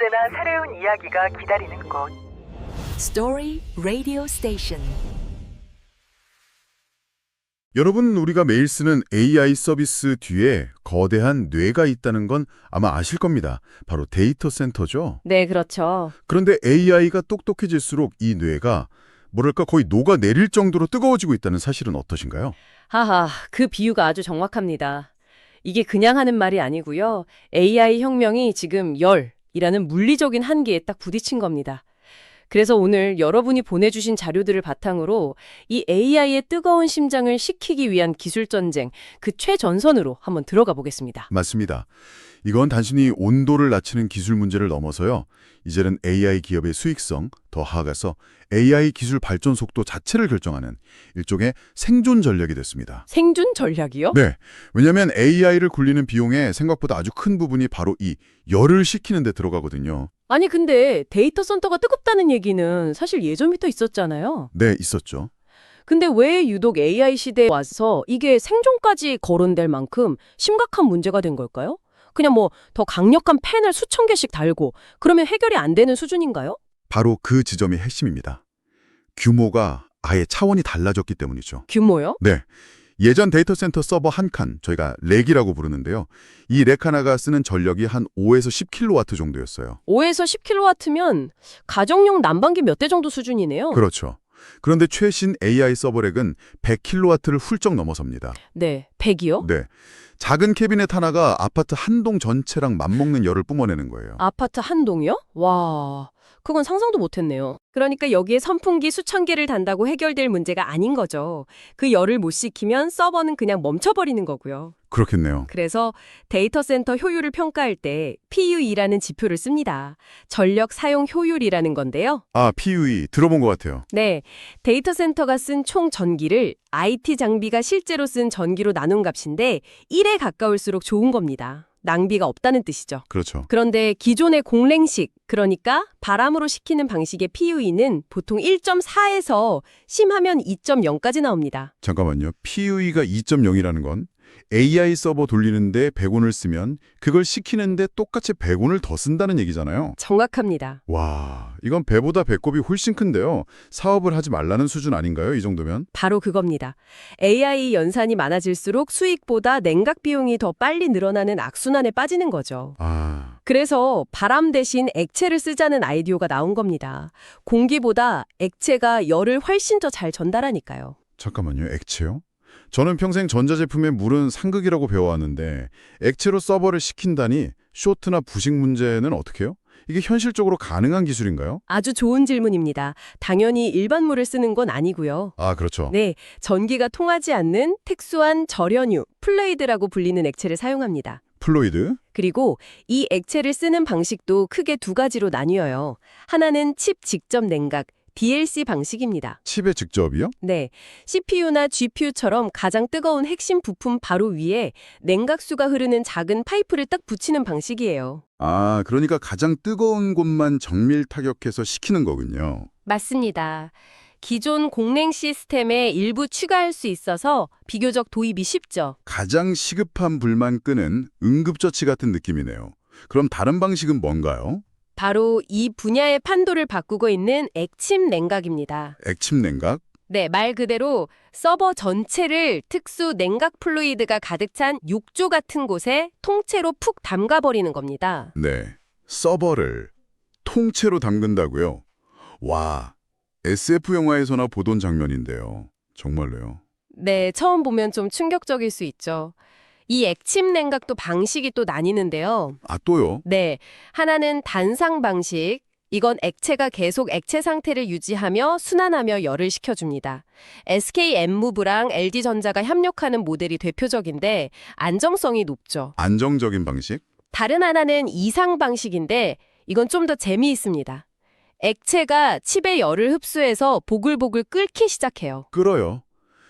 언제나 새로운 이야기가 기다리는 곳. Story Radio Station. 여러분, 우리가 매일 쓰는 AI 서비스 뒤에 거대한 뇌가 있다는 건 아마 아실 겁니다. 바로 데이터 센터죠. 네, 그렇죠. 그런데 AI가 똑똑해질수록 이 뇌가 뭐랄까 거의 녹아내릴 정도로 뜨거워지고 있다는 사실은 어떠신가요? 하하, 그 비유가 아주 정확합니다. 이게 그냥 하는 말이 아니고요. AI 혁명이 지금 열 이라는 물리적인 한계에 딱 부딪힌 겁니다. 그래서 오늘 여러분이 보내주신 자료들을 바탕으로 이 AI의 뜨거운 심장을 식히기 위한 기술 전쟁, 그 최전선으로 한번 들어가 보겠습니다. 맞습니다. 이건 단순히 온도를 낮추는 기술 문제를 넘어서요. 이제는 AI 기업의 수익성, 더 나아가서 AI 기술 발전 속도 자체를 결정하는 일종의 생존 전략이 됐습니다. 생존 전략이요? 네. 왜냐하면 AI를 굴리는 비용의 생각보다 아주 큰 부분이 바로 이 열을 식히는 데 들어가거든요. 아니 근데 데이터 센터가 뜨겁다는 얘기는 사실 예전부터 있었잖아요. 네, 있었죠. 근데 왜 유독 AI 시대에 와서 이게 생존까지 거론될 만큼 심각한 문제가 된 걸까요? 그냥 뭐 더 강력한 펜을 수천 개씩 달고 그러면 해결이 안 되는 수준인가요? 바로 그 지점이 핵심입니다. 규모가 아예 차원이 달라졌기 때문이죠. 규모요? 네. 예전 데이터 센터 서버 한 칸, 저희가 렉이라고 부르는데요. 이 렉 하나가 쓰는 전력이 한 5에서 10kW 정도였어요. 5에서 10kW면 가정용 난방기 몇 대 정도 수준이네요. 그렇죠. 그런데 최신 AI 서버 렉은 100kW를 훌쩍 넘어섭니다. 네, 100이요? 네. 작은 캐비넷 하나가 아파트 한 동 전체랑 맞먹는 열을 뿜어내는 거예요. 아파트 한 동이요? 와, 그건 상상도 못했네요. 그러니까 여기에 선풍기 수천 개를 단다고 해결될 문제가 아닌 거죠. 그 열을 못 식히면 서버는 그냥 멈춰버리는 거고요. 그렇겠네요. 그래서 데이터 센터 효율을 평가할 때 PUE라는 지표를 씁니다. 전력 사용 효율이라는 건데요. 아, PUE 들어본 것 같아요. 네, 데이터 센터가 쓴 총 전기를 IT 장비가 실제로 쓴 전기로 나눈 값인데 1에 가까울수록 좋은 겁니다. 낭비가 없다는 뜻이죠. 그렇죠. 그런데 기존의 공랭식, 그러니까 바람으로 식히는 방식의 PUE는 보통 1.4에서 심하면 2.0까지 나옵니다. 잠깐만요. PUE가 2.0이라는 건 AI 서버 돌리는데 100원을 쓰면 그걸 시키는데 똑같이 100원을 더 쓴다는 얘기잖아요. 정확합니다. 와, 이건 배보다 배꼽이 훨씬 큰데요. 사업을 하지 말라는 수준 아닌가요? 이 정도면? 바로 그겁니다. AI 연산이 많아질수록 수익보다 냉각 비용이 더 빨리 늘어나는 악순환에 빠지는 거죠. 아, 그래서 바람 대신 액체를 쓰자는 아이디어가 나온 겁니다. 공기보다 액체가 열을 훨씬 더 잘 전달하니까요. 잠깐만요. 액체요? 저는 평생 전자제품의 물은 상극이라고 배워왔는데 액체로 서버를 시킨다니 쇼트나 부식 문제는 어떻게 해요? 이게 현실적으로 가능한 기술인가요? 아주 좋은 질문입니다. 당연히 일반 물을 쓰는 건 아니고요. 아, 그렇죠. 네, 전기가 통하지 않는 특수한 절연유, 플레이드라고 불리는 액체를 사용합니다. 플로이드? 그리고 이 액체를 쓰는 방식도 크게 두 가지로 나뉘어요. 하나는 칩 직접 냉각, DLC 방식입니다. 칩에 직접이요? 네, CPU나 GPU처럼 가장 뜨거운 핵심 부품 바로 위에 냉각수가 흐르는 작은 파이프를 딱 붙이는 방식이에요. 아, 그러니까 가장 뜨거운 곳만 정밀 타격해서 식히는 거군요. 맞습니다. 기존 공냉 시스템에 일부 추가할 수 있어서 비교적 도입이 쉽죠. 가장 시급한 불만 끄는 응급처치 같은 느낌이네요. 그럼 다른 방식은 뭔가요? 바로 이 분야의 판도를 바꾸고 있는 액침 냉각입니다. 액침 냉각? 네, 말 그대로 서버 전체를 특수 냉각 플루이드가 가득 찬 욕조 같은 곳에 통째로 푹 담가버리는 겁니다. 네. 서버를 통째로 담근다고요? 와, SF 영화에서나 보던 장면인데요. 정말로요. 네, 처음 보면 좀 충격적일 수 있죠. 이 액침 냉각도 방식이 또 나뉘는데요. 아, 또요? 네, 하나는 단상 방식. 이건 액체가 계속 액체 상태를 유지하며 순환하며 열을 식혀줍니다. SK N무브랑 LG전자가 협력하는 모델이 대표적인데 안정성이 높죠. 안정적인 방식? 다른 하나는 이상 방식인데 이건 좀 더 재미있습니다. 액체가 칩의 열을 흡수해서 보글보글 끓기 시작해요. 끓어요.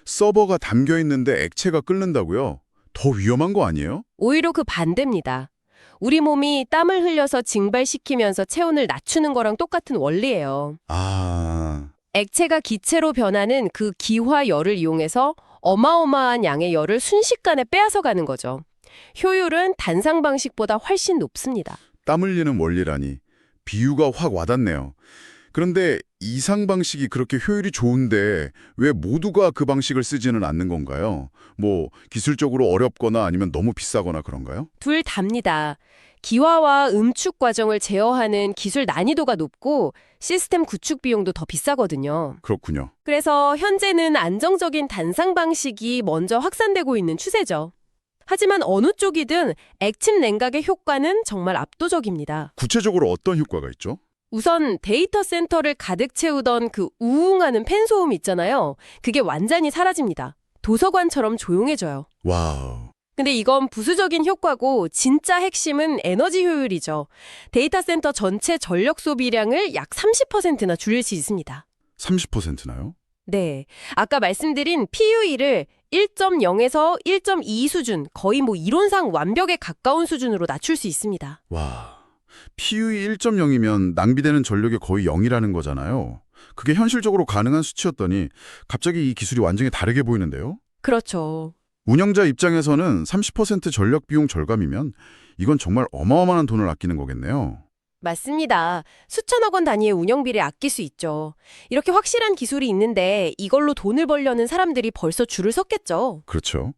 서버가 담겨 있는데 액체가 끓는다고요? 더 위험한 거 아니에요? 오히려 그 반대입니다. 우리 몸이 땀을 흘려서 증발시키면서 체온을 낮추는 거랑 똑같은 원리예요. 아, 액체가 기체로 변하는 그 기화 열을 이용해서 어마어마한 양의 열을 순식간에 빼앗아 가는 거죠. 효율은 단상 방식보다 훨씬 높습니다. 땀 흘리는 원리라니. 비유가 확 와닿네요. 그런데 이상 방식이 그렇게 효율이 좋은데 왜 모두가 그 방식을 쓰지는 않는 건가요? 뭐 기술적으로 어렵거나 아니면 너무 비싸거나 그런가요? 둘 답니다. 기화와 음축 과정을 제어하는 기술 난이도가 높고 시스템 구축 비용도 더 비싸거든요. 그렇군요. 그래서 현재는 안정적인 단상 방식이 먼저 확산되고 있는 추세죠. 하지만 어느 쪽이든 액침 냉각의 효과는 정말 압도적입니다. 구체적으로 어떤 효과가 있죠? 우선 데이터 센터를 가득 채우던 그 우웅하는 팬 소음 있잖아요. 그게 완전히 사라집니다. 도서관처럼 조용해져요. 와우. 근데 이건 부수적인 효과고 진짜 핵심은 에너지 효율이죠. 데이터 센터 전체 전력 소비량을 약 30%나 줄일 수 있습니다. 30%나요? 네. 아까 말씀드린 PUE를 1.0에서 1.2 수준, 거의 뭐 이론상 완벽에 가까운 수준으로 낮출 수 있습니다. 와. PUE 1.0이면 낭비되는 전력이 거의 0이라는 거잖아요. 그게 현실적으로 가능한 수치였더니 갑자기 이 기술이 완전히 다르게 보이는데요? 그렇죠. 운영자 입장에서는 30% 전력 비용 절감이면 이건 정말 어마어마한 돈을 아끼는 거겠네요. 맞습니다. 수천억 원 단위의 운영비를 아낄 수 있죠. 이렇게 확실한 기술이 있는데 이걸로 돈을 벌려는 사람들이 벌써 줄을 섰겠죠. 그렇죠.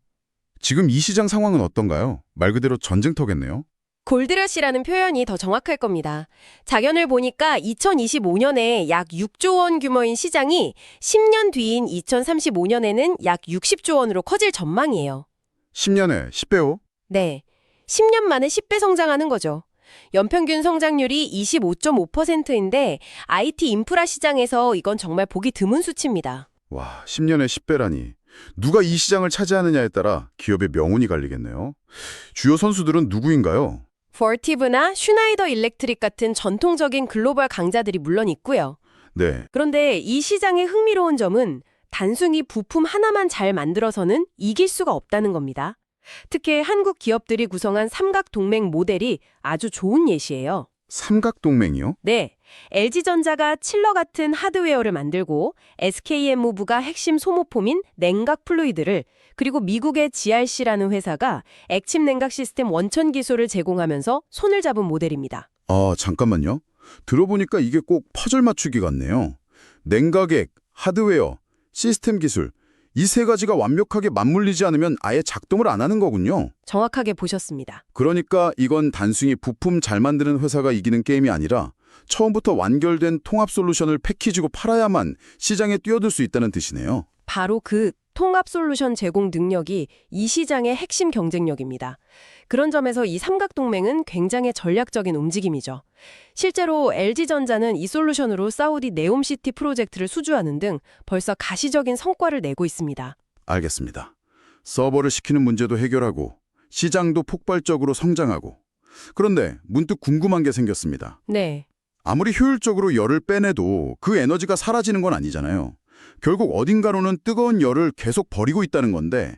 지금 이 시장 상황은 어떤가요? 말 그대로 전쟁터겠네요. 골드러시라는 표현이 더 정확할 겁니다. 자견을 보니까 2025년에 약 6조 원 규모인 시장이 10년 뒤인 2035년에는 약 60조 원으로 커질 전망이에요. 10년에 10배요? 네. 10년 만에 10배 성장하는 거죠. 연평균 성장률이 25.5%인데 IT 인프라 시장에서 이건 정말 보기 드문 수치입니다. 와, 10년에 10배라니. 누가 이 시장을 차지하느냐에 따라 기업의 명운이 갈리겠네요. 주요 선수들은 누구인가요? 포티브나 슈나이더 일렉트릭 같은 전통적인 글로벌 강자들이 물론 있고요. 네, 그런데 이 시장의 흥미로운 점은 단순히 부품 하나만 잘 만들어서는 이길 수가 없다는 겁니다. 특히 한국 기업들이 구성한 삼각동맹 모델이 아주 좋은 예시예요. 삼각동맹이요? 네, LG전자가 칠러 같은 하드웨어를 만들고 SKM무브가 핵심 소모품인 냉각 플루이드를 그리고 미국의 GRC라는 회사가 액침 냉각 시스템 원천 기술을 제공하면서 손을 잡은 모델입니다. 아, 잠깐만요. 들어보니까 이게 꼭 퍼즐 맞추기 같네요. 냉각액, 하드웨어, 시스템 기술, 이 세 가지가 완벽하게 맞물리지 않으면 아예 작동을 안 하는 거군요. 정확하게 보셨습니다. 그러니까 이건 단순히 부품 잘 만드는 회사가 이기는 게임이 아니라 처음부터 완결된 통합 솔루션을 패키지고 팔아야만 시장에 뛰어들 수 있다는 뜻이네요. 바로 그 통합 솔루션 제공 능력이 이 시장의 핵심 경쟁력입니다. 그런 점에서 이 삼각동맹은 굉장히 전략적인 움직임이죠. 실제로 LG전자는 이 솔루션으로 사우디 네옴시티 프로젝트를 수주하는 등 벌써 가시적인 성과를 내고 있습니다. 알겠습니다. 서버를 시키는 문제도 해결하고 시장도 폭발적으로 성장하고 그런데 문득 궁금한 게 생겼습니다. 네. 아무리 효율적으로 열을 빼내도 그 에너지가 사라지는 건 아니잖아요. 결국 어딘가로는 뜨거운 열을 계속 버리고 있다는 건데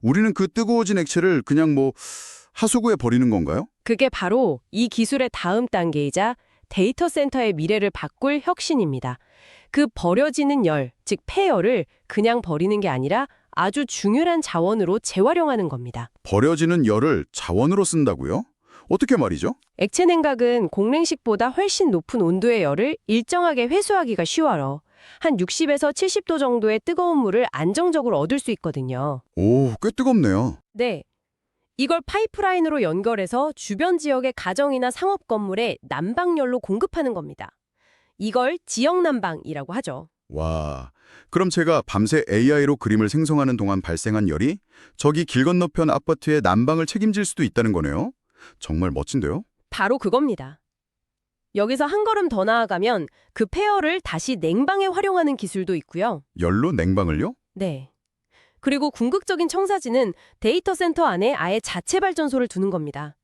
우리는 그 뜨거워진 액체를 그냥 뭐 하수구에 버리는 건가요? 그게 바로 이 기술의 다음 단계이자 데이터 센터의 미래를 바꿀 혁신입니다. 그 버려지는 열, 즉 폐열을 그냥 버리는 게 아니라 아주 중요한 자원으로 재활용하는 겁니다. 버려지는 열을 자원으로 쓴다고요? 어떻게 말이죠? 액체 냉각은 공랭식보다 훨씬 높은 온도의 열을 일정하게 회수하기가 쉬워요. 한 60에서 70도 정도의 뜨거운 물을 안정적으로 얻을 수 있거든요. 오, 꽤 뜨겁네요. 네. 이걸 파이프라인으로 연결해서 주변 지역의 가정이나 상업 건물에 난방열로 공급하는 겁니다. 이걸 지역 난방이라고 하죠. 와, 그럼 제가 밤새 AI로 그림을 생성하는 동안 발생한 열이 저기 길 건너편 아파트의 난방을 책임질 수도 있다는 거네요? 정말 멋진데요? 바로 그겁니다. 여기서 한 걸음 더 나아가면 그 폐열을 다시 냉방에 활용하는 기술도 있고요. 열로 냉방을요? 네. 그리고 궁극적인 청사진은 데이터 센터 안에 아예 자체 발전소를 두는 겁니다.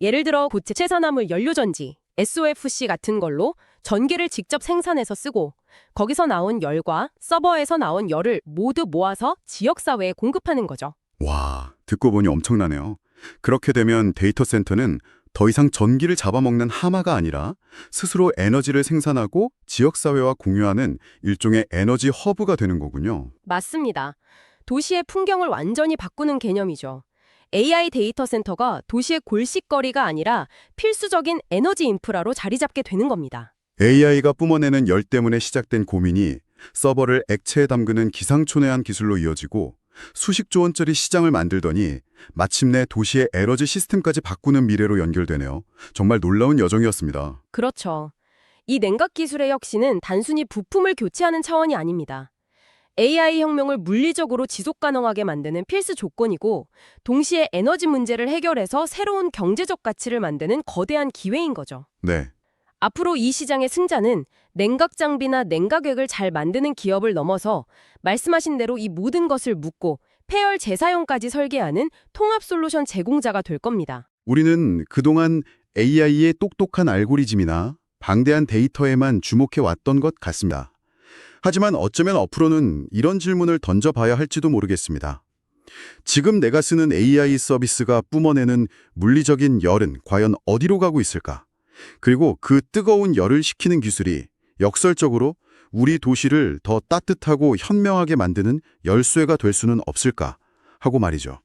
예를 들어 고체 채산화물 연료전지, SOFC 같은 걸로 전기를 직접 생산해서 쓰고 거기서 나온 열과 서버에서 나온 열을 모두 모아서 지역사회에 공급하는 거죠. 와, 듣고 보니 엄청나네요. 그렇게 되면 데이터 센터는 더 이상 전기를 잡아먹는 하마가 아니라 스스로 에너지를 생산하고 지역사회와 공유하는 일종의 에너지 허브가 되는 거군요. 맞습니다. 도시의 풍경을 완전히 바꾸는 개념이죠. AI 데이터 센터가 도시의 골칫거리가 아니라 필수적인 에너지 인프라로 자리 잡게 되는 겁니다. AI가 뿜어내는 열 때문에 시작된 고민이 서버를 액체에 담그는 기상초내한 기술로 이어지고 수십조 원짜리 시장을 만들더니 마침내 도시의 에너지 시스템까지 바꾸는 미래로 연결되네요. 정말 놀라운 여정이었습니다. 그렇죠. 이 냉각 기술의 혁신은 단순히 부품을 교체하는 차원이 아닙니다. AI 혁명을 물리적으로 지속 가능하게 만드는 필수 조건이고 동시에 에너지 문제를 해결해서 새로운 경제적 가치를 만드는 거대한 기회인 거죠. 네. 앞으로 이 시장의 승자는 냉각 장비나 냉각액을 잘 만드는 기업을 넘어서 말씀하신 대로 이 모든 것을 묶고 폐열 재사용까지 설계하는 통합 솔루션 제공자가 될 겁니다. 우리는 그동안 AI의 똑똑한 알고리즘이나 방대한 데이터에만 주목해 왔던 것 같습니다. 하지만 어쩌면 앞으로는 이런 질문을 던져봐야 할지도 모르겠습니다. 지금 내가 쓰는 AI 서비스가 뿜어내는 물리적인 열은 과연 어디로 가고 있을까? 그리고 그 뜨거운 열을 식히는 기술이 역설적으로 우리 도시를 더 따뜻하고 현명하게 만드는 열쇠가 될 수는 없을까? 하고 말이죠.